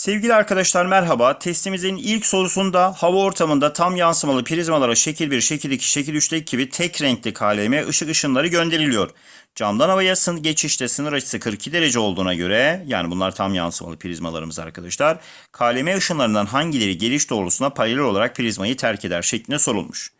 Sevgili arkadaşlar merhaba. Testimizin ilk sorusunda hava ortamında tam yansımalı prizmalara şekil 1, şekil 2, şekil 3'teki gibi tek renkli kaleme ışık ışınları gönderiliyor. Camdan havaya geçişte sınır açısı 42 derece olduğuna göre yani bunlar tam yansımalı prizmalarımız arkadaşlar. Kaleme ışınlarından hangileri geliş doğrultusuna paralel olarak prizmayı terk eder şeklinde sorulmuş.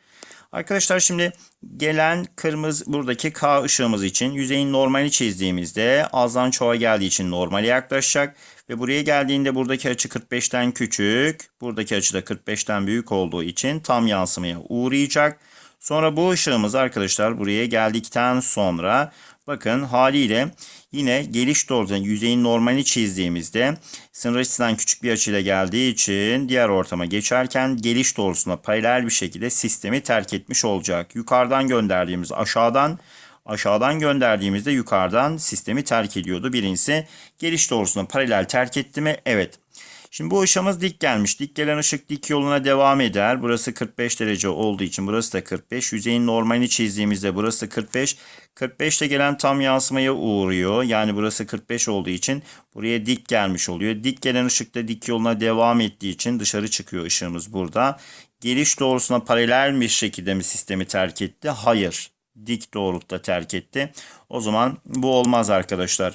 Arkadaşlar şimdi gelen kırmızı buradaki K ışığımız için yüzeyin normali çizdiğimizde azdan çoğa geldiği için normale yaklaşacak. Ve buraya geldiğinde buradaki açı 45'ten küçük, buradaki açı da 45'ten büyük olduğu için tam yansımaya uğrayacak. Sonra bu ışığımız arkadaşlar buraya geldikten sonra bakın haliyle yine geliş doğrultusunda yüzeyin normalini çizdiğimizde sınır açısından küçük bir açıyla geldiği için diğer ortama geçerken geliş doğrultusuna paralel bir şekilde sistemi terk etmiş olacak. Yukarıdan gönderdiğimiz aşağıdan aşağıdan gönderdiğimizde yukarıdan sistemi terk ediyordu. Birincisi geliş doğrultusuna paralel terk etti mi? Evet. Şimdi bu ışığımız dik gelmiş. Dik gelen ışık dik yoluna devam eder. Burası 45 derece olduğu için burası da 45. Yüzeyin normalini çizdiğimizde burası 45. 45 ile gelen tam yansımaya uğruyor. Yani burası 45 olduğu için buraya dik gelmiş oluyor. Dik gelen ışık da dik yoluna devam ettiği için dışarı çıkıyor ışığımız burada. Geliş doğrusuna paralel bir şekilde mi sistemi terk etti? Hayır. Dik doğrultuda terk etti. O zaman bu olmaz arkadaşlar.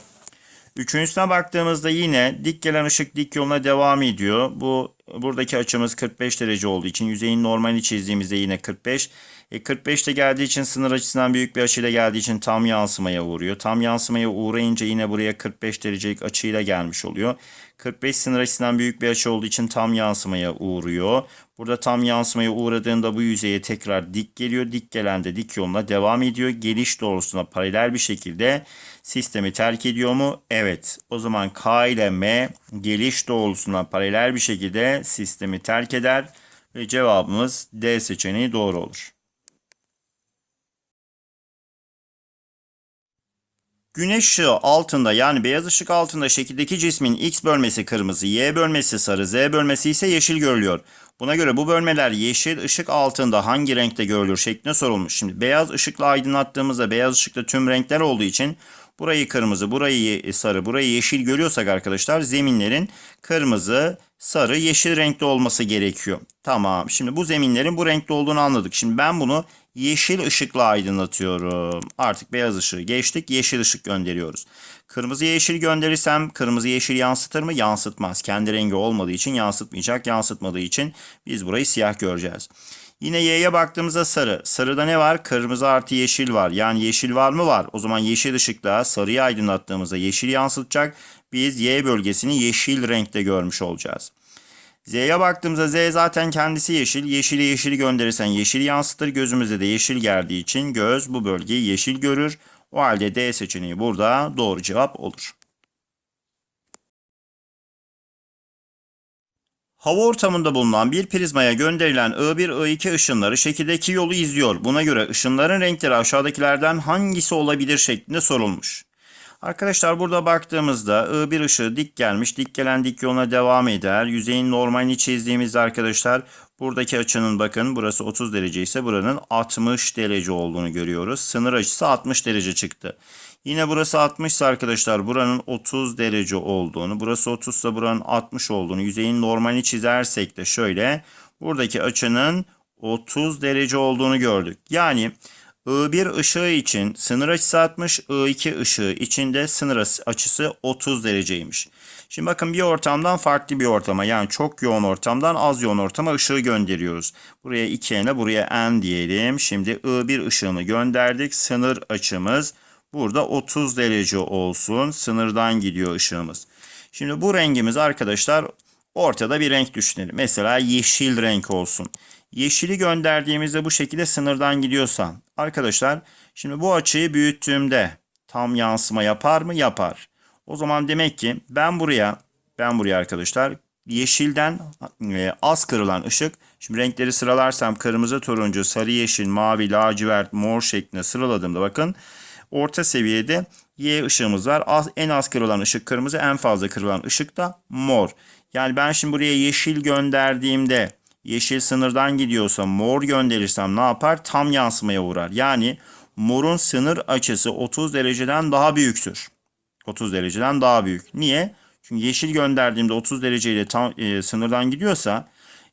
Üçüncüsüne baktığımızda yine dik gelen ışık dik yoluna devam ediyor. Bu buradaki açımız 45 derece olduğu için yüzeyin normalini çizdiğimizde yine 45. E 45'te geldiği için sınır açısından büyük bir açıyla geldiği için tam yansımaya uğruyor. Tam yansımaya uğrayınca yine buraya 45 derecelik açıyla gelmiş oluyor. 45 sınır açısından büyük bir açı olduğu için tam yansımaya uğruyor. Burada tam yansımaya uğradığında bu yüzeye tekrar dik geliyor. Dik gelen de dik yoluna devam ediyor. Geliş doğrultusuna paralel bir şekilde sistemi terk ediyor mu? Evet. O zaman K ile M geliş doğrultusuna paralel bir şekilde sistemi terk eder ve cevabımız D seçeneği doğru olur. Güneş ışığı altında yani beyaz ışık altında şekildeki cismin X bölmesi kırmızı, Y bölmesi sarı, Z bölmesi ise yeşil görülüyor. Buna göre bu bölmeler yeşil ışık altında hangi renkte görülür şeklinde sorulmuş. Şimdi beyaz ışıkla aydınlattığımızda beyaz ışıkta tüm renkler olduğu için burayı kırmızı, burayı sarı, burayı yeşil görüyorsak arkadaşlar zeminlerin kırmızı, sarı, yeşil renkte olması gerekiyor. Tamam. Şimdi bu zeminlerin bu renkte olduğunu anladık. Şimdi ben bunu yeşil ışıkla aydınlatıyorum. Artık beyaz ışığı geçtik. Yeşil ışık gönderiyoruz. Kırmızı yeşil gönderirsem kırmızı yeşil yansıtır mı? Yansıtmaz. Kendi rengi olmadığı için yansıtmayacak. Yansıtmadığı için biz burayı siyah göreceğiz. Yine Y'ye baktığımızda sarı. Sarıda ne var? Kırmızı artı yeşil var. Yani yeşil var mı? Var. O zaman yeşil ışıkla sarıyı aydınlattığımızda yeşil yansıtacak. Biz Y bölgesini yeşil renkte görmüş olacağız. Z'ye baktığımızda Z zaten kendisi yeşil. Yeşili yeşili gönderirsen yeşil yansıtır. Gözümüze de yeşil geldiği için göz bu bölgeyi yeşil görür. O halde D seçeneği burada doğru cevap olur. Hava ortamında bulunan bir prizmaya gönderilen I1, I2 ışınları şekildeki yolu izliyor. Buna göre ışınların renkleri aşağıdakilerden hangisi olabilir şeklinde sorulmuş. Arkadaşlar burada baktığımızda I1 ışığı dik gelmiş. Dik gelen dik yoluna devam eder. Yüzeyin normalini çizdiğimizde arkadaşlar buradaki açının bakın burası 30 derece ise buranın 60 derece olduğunu görüyoruz. Sınır açısı 60 derece çıktı. Yine burası 60 ise arkadaşlar buranın 30 derece olduğunu, burası 30 ise buranın 60 olduğunu, yüzeyin normalini çizersek de şöyle buradaki açının 30 derece olduğunu gördük. Yani I1 ışığı için sınır açısı 60, I2 ışığı için de sınır açısı 30 dereceymiş. Şimdi bakın bir ortamdan farklı bir ortama yani çok yoğun ortamdan az yoğun ortama ışığı gönderiyoruz. Buraya 2N, buraya N diyelim. Şimdi I1 ışığını gönderdik. Sınır açımız burada 30 derece olsun. Sınırdan gidiyor ışığımız. Şimdi bu rengimiz arkadaşlar ortada bir renk düşünelim. Mesela yeşil renk olsun. Yeşili gönderdiğimizde bu şekilde sınırdan gidiyorsa arkadaşlar şimdi bu açıyı büyüttüğümde tam yansıma yapar mı? Yapar. O zaman demek ki ben buraya ben buraya arkadaşlar yeşilden e, az kırılan ışık şimdi renkleri sıralarsam kırmızı, turuncu, sarı, yeşil, mavi, lacivert, mor şeklinde sıraladığımda bakın orta seviyede Y ışığımız var. Az, en az kırılan ışık kırmızı, en fazla kırılan ışık da mor. Yani ben şimdi buraya yeşil gönderdiğimde yeşil sınırdan gidiyorsa mor gönderirsem ne yapar? Tam yansımaya uğrar. Yani morun sınır açısı 30 dereceden daha büyüktür. 30 dereceden daha büyük. Niye? Çünkü yeşil gönderdiğimde 30 dereceyle tam e, sınırdan gidiyorsa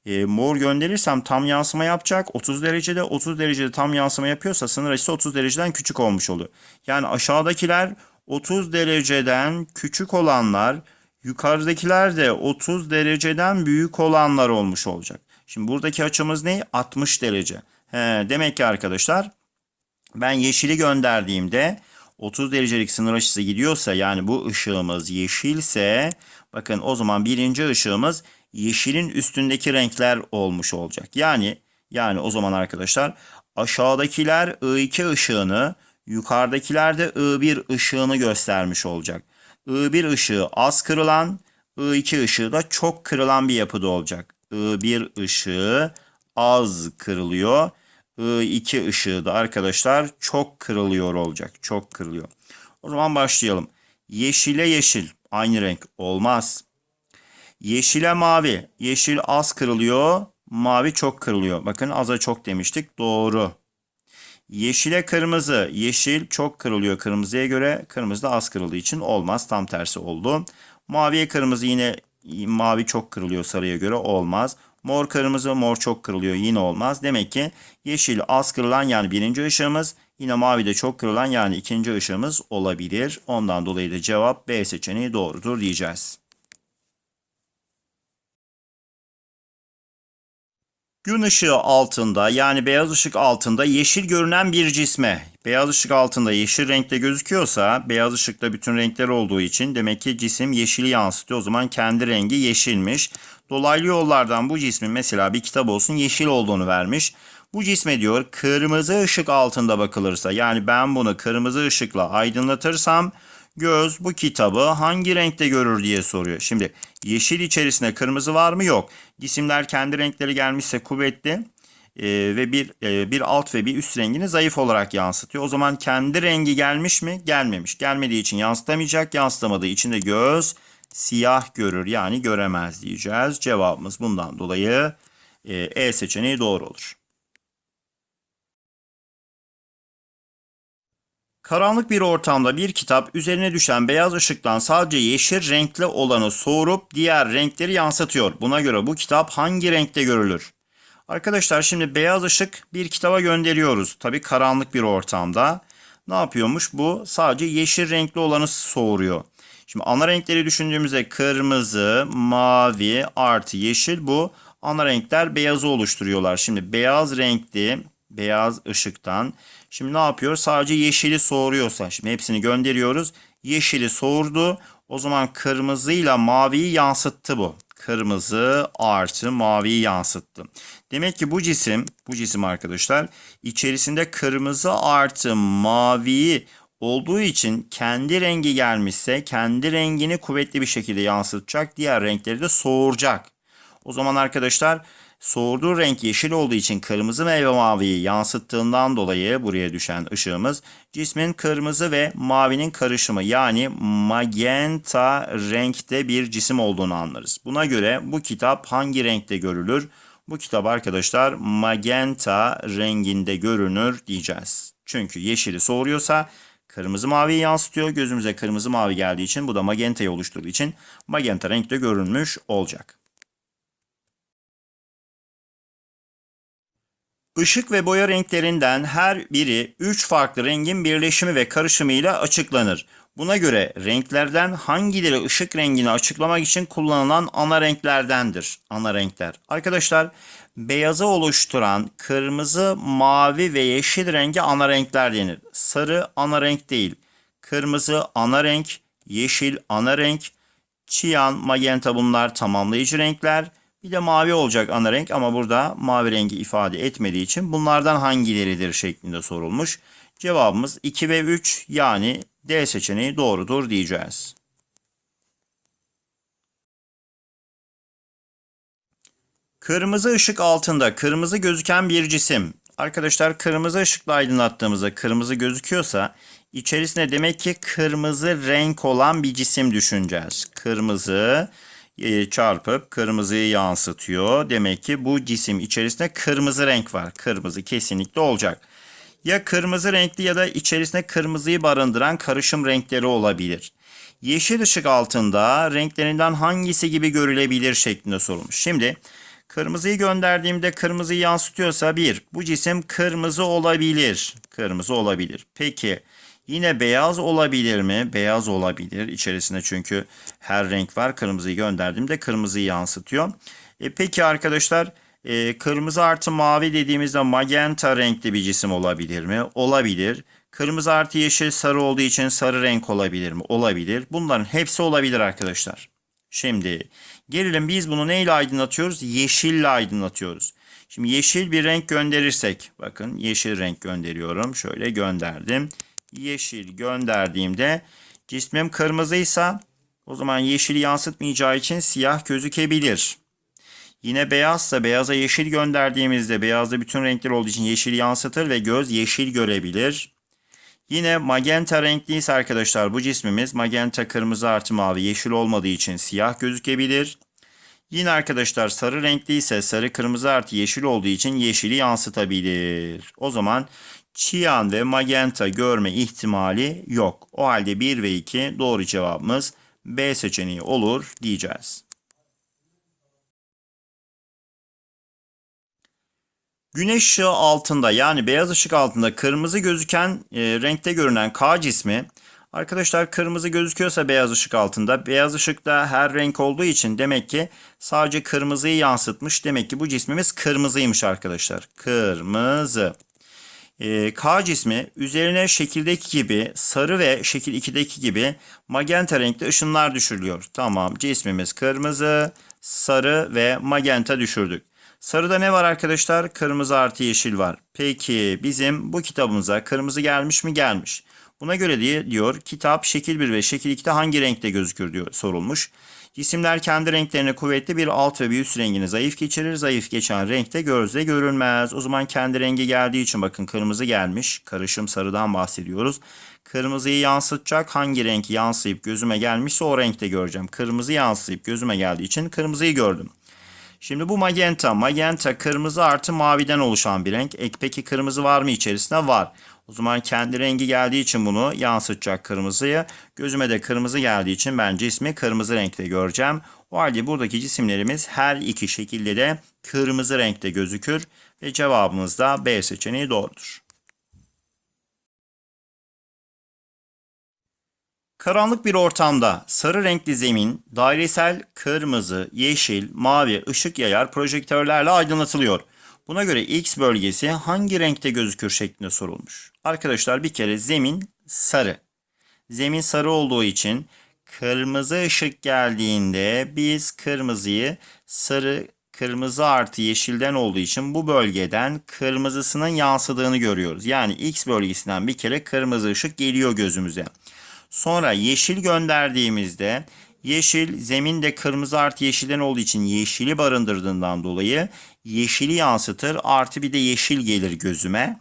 e, mor gönderirsem tam yansıma yapacak. 30 derecede 30 derecede tam yansıma yapıyorsa sınır açısı 30 dereceden küçük olmuş oluyor. Yani aşağıdakiler 30 dereceden küçük olanlar yukarıdakiler de 30 dereceden büyük olanlar olmuş olacak. Şimdi buradaki açımız ne? 60 derece. He, demek ki arkadaşlar ben yeşili gönderdiğimde 30 derecelik sınır açısı gidiyorsa yani bu ışığımız yeşilse bakın o zaman birinci ışığımız yeşilin üstündeki renkler olmuş olacak. Yani yani o zaman arkadaşlar aşağıdakiler I2 ışığını yukarıdakiler de I1 ışığını göstermiş olacak. I1 ışığı az kırılan I2 ışığı da çok kırılan bir yapıda olacak. I1 ışığı az kırılıyor. I2 ışığı da arkadaşlar çok kırılıyor olacak. Çok kırılıyor. O zaman başlayalım. Yeşile yeşil aynı renk olmaz. Yeşile mavi. Yeşil az kırılıyor. Mavi çok kırılıyor. Bakın aza çok demiştik. Doğru. Yeşile kırmızı. Yeşil çok kırılıyor kırmızıya göre. Kırmızı da az kırıldığı için olmaz. Tam tersi oldu. Maviye kırmızı yine mavi çok kırılıyor sarıya göre olmaz. Mor kırmızı mor çok kırılıyor yine olmaz. Demek ki yeşil az kırılan yani birinci ışığımız yine mavi de çok kırılan yani ikinci ışığımız olabilir. Ondan dolayı da cevap B seçeneği doğrudur diyeceğiz. Gün ışığı altında yani beyaz ışık altında yeşil görünen bir cisme beyaz ışık altında yeşil renkte gözüküyorsa beyaz ışıkta bütün renkler olduğu için demek ki cisim yeşili yansıtıyor. O zaman kendi rengi yeşilmiş. Dolaylı yollardan bu cismin mesela bir kitap olsun yeşil olduğunu vermiş. Bu cisme diyor kırmızı ışık altında bakılırsa yani ben bunu kırmızı ışıkla aydınlatırsam göz bu kitabı hangi renkte görür diye soruyor. Şimdi yeşil içerisinde kırmızı var mı? Yok. Cisimler kendi renkleri gelmişse kuvvetli e, ve bir e, bir alt ve bir üst rengini zayıf olarak yansıtıyor. O zaman kendi rengi gelmiş mi? Gelmemiş. Gelmediği için yansıtamayacak. Yansıtamadığı için de göz siyah görür yani göremez diyeceğiz. Cevabımız bundan dolayı e, E seçeneği doğru olur. Karanlık bir ortamda bir kitap üzerine düşen beyaz ışıktan sadece yeşil renkli olanı soğurup diğer renkleri yansıtıyor. Buna göre bu kitap hangi renkte görülür? Arkadaşlar şimdi beyaz ışık bir kitaba gönderiyoruz. Tabi karanlık bir ortamda. Ne yapıyormuş bu? Sadece yeşil renkli olanı soğuruyor. Şimdi ana renkleri düşündüğümüzde kırmızı, mavi artı yeşil bu ana renkler beyazı oluşturuyorlar. Şimdi beyaz renkli beyaz ışıktan şimdi ne yapıyor? Sadece yeşili soğuruyorsa şimdi hepsini gönderiyoruz. Yeşili soğurdu. O zaman kırmızıyla maviyi yansıttı bu. Kırmızı artı maviyi yansıttı. Demek ki bu cisim, bu cisim arkadaşlar içerisinde kırmızı artı maviyi olduğu için kendi rengi gelmişse kendi rengini kuvvetli bir şekilde yansıtacak. Diğer renkleri de soğuracak. O zaman arkadaşlar soğurduğu renk yeşil olduğu için kırmızı meyve maviyi yansıttığından dolayı buraya düşen ışığımız cismin kırmızı ve mavinin karışımı yani magenta renkte bir cisim olduğunu anlarız. Buna göre bu kitap hangi renkte görülür? Bu kitap arkadaşlar magenta renginde görünür diyeceğiz. Çünkü yeşili soğuruyorsa Kırmızı maviyi yansıtıyor. Gözümüze kırmızı mavi geldiği için bu da magentayı oluşturduğu için magenta renkte görünmüş olacak. Işık ve boya renklerinden her biri 3 farklı rengin birleşimi ve karışımıyla açıklanır. Buna göre renklerden hangileri ışık rengini açıklamak için kullanılan ana renklerdendir? Ana renkler. Arkadaşlar beyazı oluşturan kırmızı, mavi ve yeşil rengi ana renkler denir. Sarı ana renk değil. Kırmızı ana renk, yeşil ana renk, çiyan, magenta bunlar tamamlayıcı renkler. Bir de mavi olacak ana renk ama burada mavi rengi ifade etmediği için bunlardan hangileridir şeklinde sorulmuş. Cevabımız 2 ve 3 yani D seçeneği doğrudur diyeceğiz. Kırmızı ışık altında kırmızı gözüken bir cisim. Arkadaşlar kırmızı ışıkla aydınlattığımızda kırmızı gözüküyorsa içerisinde demek ki kırmızı renk olan bir cisim düşüneceğiz. Kırmızı çarpıp kırmızıyı yansıtıyor. Demek ki bu cisim içerisinde kırmızı renk var. Kırmızı kesinlikle olacak. Ya kırmızı renkli ya da içerisinde kırmızıyı barındıran karışım renkleri olabilir. Yeşil ışık altında renklerinden hangisi gibi görülebilir şeklinde sorulmuş. Şimdi kırmızıyı gönderdiğimde kırmızıyı yansıtıyorsa bir, bu cisim kırmızı olabilir. Kırmızı olabilir. Peki yine beyaz olabilir mi? Beyaz olabilir. İçerisinde çünkü her renk var. Kırmızıyı gönderdiğimde kırmızıyı yansıtıyor. E, peki arkadaşlar e, kırmızı artı mavi dediğimizde magenta renkli bir cisim olabilir mi? Olabilir. Kırmızı artı yeşil sarı olduğu için sarı renk olabilir mi? Olabilir. Bunların hepsi olabilir arkadaşlar. Şimdi gelelim biz bunu neyle aydınlatıyoruz? Yeşille aydınlatıyoruz. Şimdi yeşil bir renk gönderirsek bakın yeşil renk gönderiyorum. Şöyle gönderdim. Yeşil gönderdiğimde cismim kırmızıysa o zaman yeşili yansıtmayacağı için siyah gözükebilir. Yine beyazsa beyaza yeşil gönderdiğimizde beyazda bütün renkler olduğu için yeşil yansıtır ve göz yeşil görebilir. Yine magenta renkliyse arkadaşlar bu cismimiz magenta kırmızı artı mavi yeşil olmadığı için siyah gözükebilir. Yine arkadaşlar sarı renkliyse sarı kırmızı artı yeşil olduğu için yeşili yansıtabilir. O zaman çiyan ve magenta görme ihtimali yok. O halde 1 ve 2 doğru cevabımız B seçeneği olur diyeceğiz. Güneş ışığı altında yani beyaz ışık altında kırmızı gözüken e, renkte görünen K cismi arkadaşlar kırmızı gözüküyorsa beyaz ışık altında beyaz ışıkta her renk olduğu için demek ki sadece kırmızıyı yansıtmış. Demek ki bu cismimiz kırmızıymış arkadaşlar. Kırmızı. E, K cismi üzerine şekildeki gibi sarı ve şekil 2'deki gibi magenta renkli ışınlar düşürülüyor. Tamam cismimiz kırmızı, sarı ve magenta düşürdük. Sarıda ne var arkadaşlar? Kırmızı artı yeşil var. Peki bizim bu kitabımıza kırmızı gelmiş mi? Gelmiş. Buna göre diye diyor kitap şekil 1 ve şekil 2'de hangi renkte gözükür diyor sorulmuş. Cisimler kendi renklerine kuvvetli bir alt ve bir üst rengini zayıf geçirir. Zayıf geçen renkte gözle görülmez. O zaman kendi rengi geldiği için bakın kırmızı gelmiş. Karışım sarıdan bahsediyoruz. Kırmızıyı yansıtacak hangi renk yansıyıp gözüme gelmişse o renkte göreceğim. Kırmızı yansıyıp gözüme geldiği için kırmızıyı gördüm. Şimdi bu magenta, magenta kırmızı artı maviden oluşan bir renk. Ek peki kırmızı var mı içerisinde? Var. O zaman kendi rengi geldiği için bunu yansıtacak kırmızıyı. Gözüme de kırmızı geldiği için ben cismi kırmızı renkte göreceğim. O halde buradaki cisimlerimiz her iki şekilde de kırmızı renkte gözükür. Ve cevabımız da B seçeneği doğrudur. Karanlık bir ortamda sarı renkli zemin dairesel kırmızı, yeşil, mavi ışık yayar projektörlerle aydınlatılıyor. Buna göre X bölgesi hangi renkte gözükür şeklinde sorulmuş. Arkadaşlar bir kere zemin sarı. Zemin sarı olduğu için kırmızı ışık geldiğinde biz kırmızıyı sarı kırmızı artı yeşilden olduğu için bu bölgeden kırmızısının yansıdığını görüyoruz. Yani X bölgesinden bir kere kırmızı ışık geliyor gözümüze. Sonra yeşil gönderdiğimizde yeşil zeminde kırmızı artı yeşilden olduğu için yeşili barındırdığından dolayı yeşili yansıtır. Artı bir de yeşil gelir gözüme.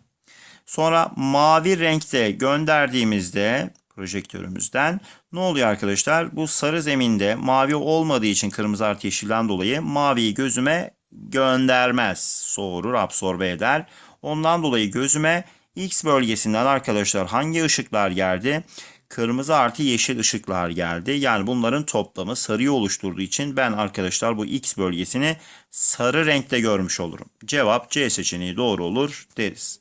Sonra mavi renkte gönderdiğimizde projektörümüzden ne oluyor arkadaşlar? Bu sarı zeminde mavi olmadığı için kırmızı artı yeşilden dolayı maviyi gözüme göndermez. Soğurur, absorbe eder. Ondan dolayı gözüme X bölgesinden arkadaşlar hangi ışıklar geldi? Kırmızı artı yeşil ışıklar geldi. Yani bunların toplamı sarıyı oluşturduğu için ben arkadaşlar bu X bölgesini sarı renkte görmüş olurum. Cevap C seçeneği doğru olur deriz.